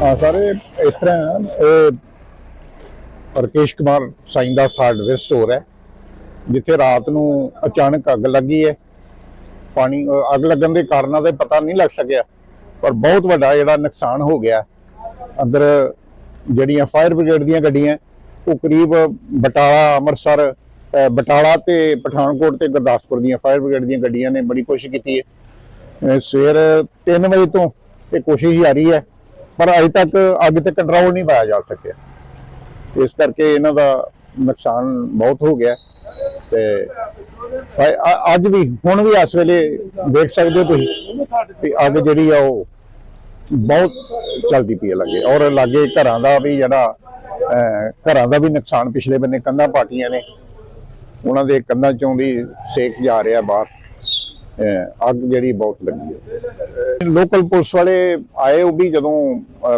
ਹਾਂ ਸਾਰੇ ਇਸ ਤਰ੍ਹਾਂ ਇਹ ਰਕੇਸ਼ ਕੁਮਾਰ ਸਾਈਂ ਦਾ ਹਾਰਡਵੇਅਰ ਸਟੋਰ ਹੈ, ਜਿੱਥੇ ਰਾਤ ਨੂੰ ਅਚਾਨਕ ਅੱਗ ਲੱਗੀ ਹੈ। ਪਾਣੀ, ਅੱਗ ਲੱਗਣ ਦੇ ਕਾਰਨਾਂ ਦਾ ਪਤਾ ਨਹੀਂ ਲੱਗ ਸਕਿਆ, ਪਰ ਬਹੁਤ ਵੱਡਾ ਜਿਹੜਾ ਨੁਕਸਾਨ ਹੋ ਗਿਆ। ਅੰਦਰ ਜਿਹੜੀਆਂ ਫਾਇਰ ਬ੍ਰਿਗੇਡ ਦੀਆਂ ਗੱਡੀਆਂ, ਉਹ ਕਰੀਬ ਬਟਾਲਾ, ਅੰਮ੍ਰਿਤਸਰ ਬਟਾਲਾ ਤੇ ਪਠਾਨਕੋਟ ਤੇ ਗੁਰਦਾਸਪੁਰ ਦੀਆਂ ਫਾਇਰ ਬ੍ਰਿਗੇਡ ਦੀਆਂ ਗੱਡੀਆਂ ਨੇ ਬੜੀ ਕੋਸ਼ਿਸ਼ ਕੀਤੀ ਹੈ। ਸਵੇਰ 3 ਵਜੇ ਤੋਂ ਇਹ ਕੋਸ਼ਿਸ਼ ਜਾਰੀ ਹੈ। ਪਰ ਅਜੇ ਤੱਕ ਅੱਗ ਤੇ ਕੰਟਰੋਲ ਨਹੀਂ ਪਾਇਆ ਜਾ ਸਕਿਆ। ਇਸ ਕਰਕੇ ਇਹਨਾਂ ਦਾ ਨੁਕਸਾਨ ਬਹੁਤ ਹੋ ਗਿਆ। ਤੇ ਅੱਜ ਵੀ, ਹੁਣ ਵੀ ਇਸ ਵੇਲੇ ਦੇਖ ਸਕਦੇ ਹੋ ਤੁਸੀਂ ਕਿ ਅੱਗ ਜਿਹੜੀ ਆ ਉਹ ਬਹੁਤ ਚਲਦੀ ਪਈ ਹੈ ਲੱਗੇ। ਔਰ ਲਾਗੇ ਘਰਾਂ ਦਾ ਵੀ ਜਿਹੜਾ ਘਰਾਂ ਦਾ ਵੀ ਨੁਕਸਾਨ ਪਿਛਲੇ ਬੰਨੇ ਕੰਧਾਂ ਪਾਟੀਆਂ ਨੇ। ਉਹਨਾਂ ਦੇ ਕੰਧਾਂ ਚੋਂ ਵੀ ਸੇਕ ਜਾ ਰਿਹਾ ਬਾਹਰ। ਅੱਗ ਜਿਹੜੀ ਬਹੁਤ ਲੱਗੀ ਹੈ। ਲੋਕਲ ਪੁਲਿਸ ਵਾਲੇ ਆਏ ਉਹ ਵੀ ਜਦੋਂ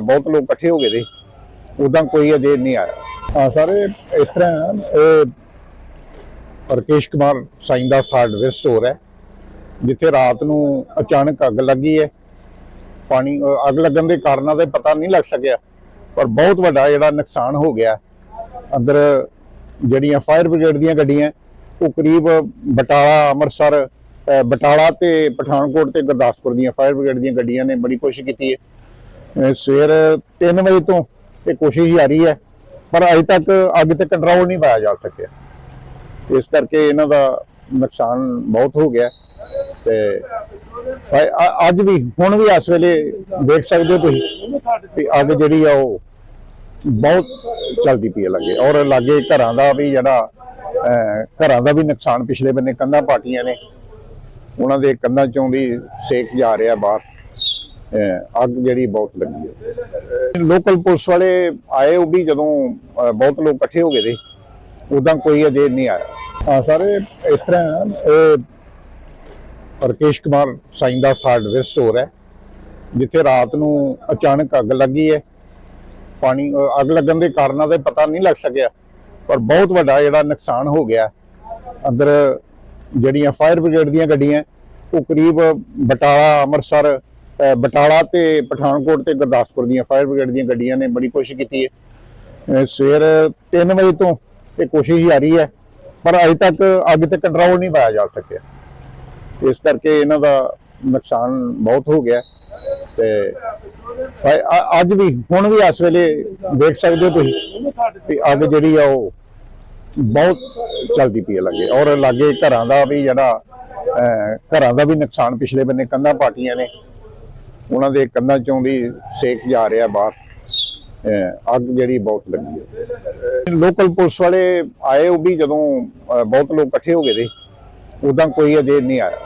ਬਹੁਤ ਲੋਕ ਇਕੱਠੇ ਹੋ ਗਏ ਦੇ ਉਦਾਂ ਕੋਈ ਅਜੇ ਨਹੀਂ ਆਇਆ। ਹਾਂ, ਸਾਰੇ ਇਸ ਤਰ੍ਹਾਂ ਇਹ ਰਕੇਸ਼ ਕੁਮਾਰ ਸਾਈਂ ਦਾ ਹਾਰਡਵੇਅਰ ਸਟੋਰ ਹੈ, ਜਿੱਥੇ ਰਾਤ ਨੂੰ ਅਚਾਨਕ ਅੱਗ ਲੱਗੀ ਹੈ। ਪਾਣੀ ਅੱਗ ਲੱਗਣ ਦੇ ਕਾਰਨਾਂ ਦਾ ਪਤਾ ਨਹੀਂ ਲੱਗ ਸਕਿਆ, ਪਰ ਬਹੁਤ ਵੱਡਾ ਜਿਹੜਾ ਨੁਕਸਾਨ ਹੋ ਗਿਆ। ਅੰਦਰ ਜਿਹੜੀਆਂ ਫਾਇਰ ਬ੍ਰਿਗੇਡ ਦੀਆਂ ਗੱਡੀਆਂ, ਉਹ ਕਰੀਬ ਬਟਾਲਾ, ਅੰਮ੍ਰਿਤਸਰ ਬਟਾਲਾ ਤੇ ਪਠਾਨਕੋਟ ਤੇ ਗੁਰਦਾਸਪੁਰ ਦੀਆਂ ਫਾਇਰ ਬ੍ਰਿਗੇਡ ਦੀਆਂ ਗੱਡੀਆਂ ਨੇ ਬੜੀ ਕੋਸ਼ਿਸ਼ ਕੀਤੀ ਹੈ। ਸਵੇਰ 3 ਵਜੇ ਤੋਂ ਇਹ ਕੋਸ਼ਿਸ਼ ਜਾਰੀ ਹੈ ਪਰ ਅਜੇ ਤੱਕ ਅੱਗ ਤੇ ਕੰਟਰੋਲ ਨਹੀਂ ਪਾਇਆ ਜਾ ਸਕਿਆ। ਇਸ ਕਰਕੇ ਇਹਨਾਂ ਦਾ ਨੁਕਸਾਨ ਬਹੁਤ ਹੋ ਗਿਆ ਤੇ ਅੱਜ ਵੀ ਹੁਣ ਵੀ ਇਸ ਵੇਲੇ ਦੇਖ ਸਕਦੇ ਹੋ ਤੁਸੀਂ ਕਿ ਅੱਗ ਜਿਹੜੀ ਆ ਉਹ ਬਹੁਤ ਚਲਦੀ ਪਈ ਹੈ ਲੱਗੇ। ਔਰ ਲਾਗੇ ਘਰਾਂ ਦਾ ਵੀ ਜਿਹੜਾ ਅਹ, ਘਰਾਂ ਦਾ ਵੀ ਨੁਕਸਾਨ ਪਿਛਲੇ ਬੰਨੇ ਕੰਧਾਂ ਪਾਟੀਆਂ ਨੇ। ਉਹਨਾਂ ਦੇ ਕੰਨਾਂ ਚੋਂ ਵੀ ਸੇਕ ਜਾ ਰਿਹਾ ਬਾਹਰ। ਅੱਗ ਜਿਹੜੀ ਬਹੁਤ ਲੱਗੀ ਹੈ। ਲੋਕਲ ਪੁਲਿਸ ਵਾਲੇ ਆਏ ਉਹ ਵੀ ਜਦੋਂ ਬਹੁਤ ਲੋਕ ਇਕੱਠੇ ਹੋ ਗਏ ਦੇ ਉਦਾਂ ਕੋਈ ਅਜੇ ਨਹੀਂ ਆਇਆ। ਸਾਰੇ ਇਸ ਤਰ੍ਹਾਂ ਹੈ, ਇਹ ਰਕੇਸ਼ ਕੁਮਾਰ ਸਾਈਂ ਦਾ ਹਾਰਡਵੇਅਰ ਸਟੋਰ ਹੈ ਜਿੱਥੇ ਰਾਤ ਨੂੰ ਅਚਾਨਕ ਅੱਗ ਲੱਗੀ ਹੈ। ਪਾਣੀ ਅੱਗ ਲੱਗਣ ਦੇ ਕਾਰਨਾਂ ਦਾ ਪਤਾ ਨਹੀਂ ਲੱਗ ਸਕਿਆ ਪਰ ਬਹੁਤ ਵੱਡਾ ਜਿਹੜਾ ਨੁਕਸਾਨ ਹੋ ਗਿਆ। ਅੰਦਰ ਜਿਹੜੀਆਂ ਫਾਇਰ ਬ੍ਰਿਗੇਡ ਦੀਆਂ ਗੱਡੀਆਂ, ਉਹ ਕਰੀਬ ਬਟਾਲਾ, ਅੰਮ੍ਰਿਤਸਰ ਬਟਾਲਾ ਤੇ ਪਠਾਨਕੋਟ ਤੇ ਗੁਰਦਾਸਪੁਰ ਦੀਆਂ ਫਾਇਰ ਬ੍ਰਿਗੇਡ ਦੀਆਂ ਗੱਡੀਆਂ ਨੇ ਬੜੀ ਕੋਸ਼ਿਸ਼ ਕੀਤੀ ਹੈ। ਸਵੇਰ 3 ਵਜੇ ਤੋਂ ਇਹ ਕੋਸ਼ਿਸ਼ ਜਾਰੀ ਹੈ, ਪਰ ਅਜੇ ਤੱਕ ਅੱਗ ਤੇ ਕੰਟਰੋਲ ਨਹੀਂ ਪਾਇਆ ਜਾ ਸਕਿਆ। ਇਸ ਕਰਕੇ ਇਹਨਾਂ ਦਾ ਨੁਕਸਾਨ ਬਹੁਤ ਹੋ ਗਿਆ ਤੇ ਅੱਜ ਵੀ, ਹੁਣ ਵੀ ਇਸ ਵੇਲੇ ਦੇਖ ਸਕਦੇ ਹੋ ਤੁਸੀਂ ਕਿ ਅੱਗ ਜਿਹੜੀ ਆ ਉਹ ਬਹੁਤ ਚੱਲਦੀ ਪਈ ਹੈ ਲੱਗੇ। ਔਰ ਲਾਗੇ ਘਰਾਂ ਦਾ ਵੀ ਜਿਹੜਾ ਘਰਾਂ ਦਾ ਵੀ ਨੁਕਸਾਨ ਪਿਛਲੇ ਬੰਨੇ ਕੰਧਾਂ ਪਾਟੀਆਂ ਨੇ। ਉਹਨਾਂ ਦੇ ਕੰਧਾਂ ਚੋਂ ਵੀ ਸੇਕ ਜਾ ਰਿਹਾ ਬਾਹਰ। ਅਹ, ਅੱਗ ਜਿਹੜੀ ਬਹੁਤ ਲੱਗੀ ਹੈ। ਲੋਕਲ ਪੁਲਿਸ ਵਾਲੇ ਆਏ ਉਹ ਵੀ ਜਦੋਂ ਬਹੁਤ ਲੋਕ ਇਕੱਠੇ ਹੋ ਗਏ ਦੇ ਉਦਾਂ ਕੋਈ ਅਜੇ ਨਹੀਂ ਆਇਆ।